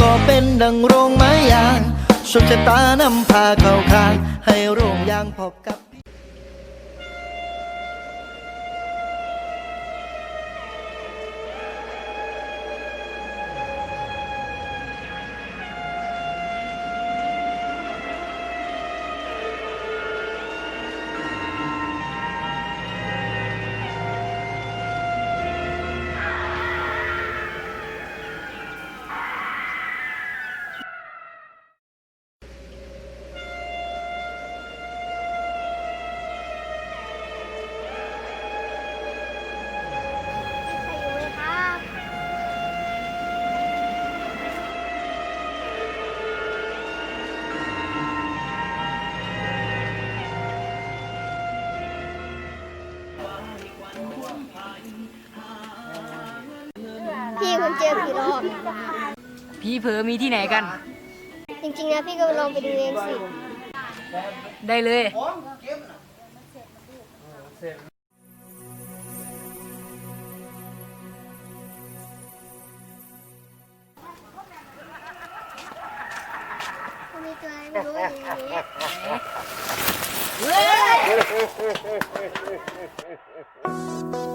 ก็เป็นดังโรงไม้ยางโชคชะตานำพาเข้าคางให้โรงยางพบกับ พี่คุณเจอผีหลอกพี่เผลอมีที่ไหนกัน จริงๆนะพี่ก็ลองไปดูเองสิ ได้เลยมันมีตัวอะไรไม่รู้อยู่ในนี้เพ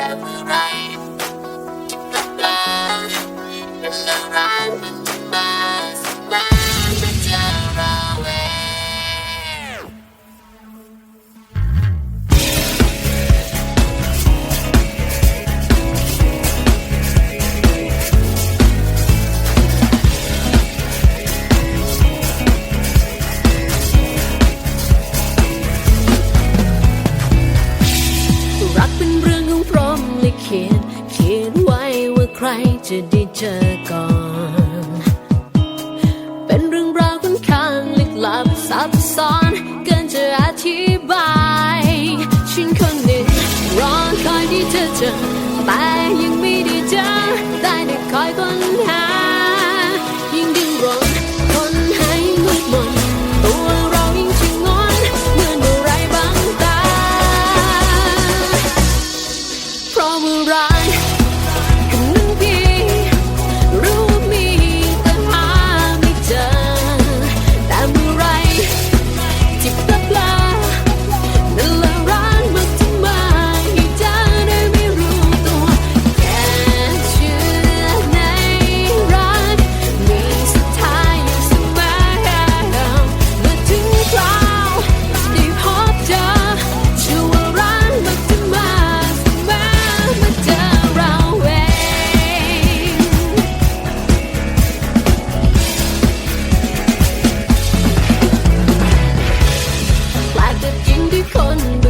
แต่เจะได้เจอก่อน เป็นเรื่องราวค่อนข้างลึกลับซับซ้อนเกินจะอธิบายฉันคนหนึ่งรอคอยที่เธอเจอแต่ยังไม่ได้เจอได้แต่คอยค้น จริงด้วยคนดู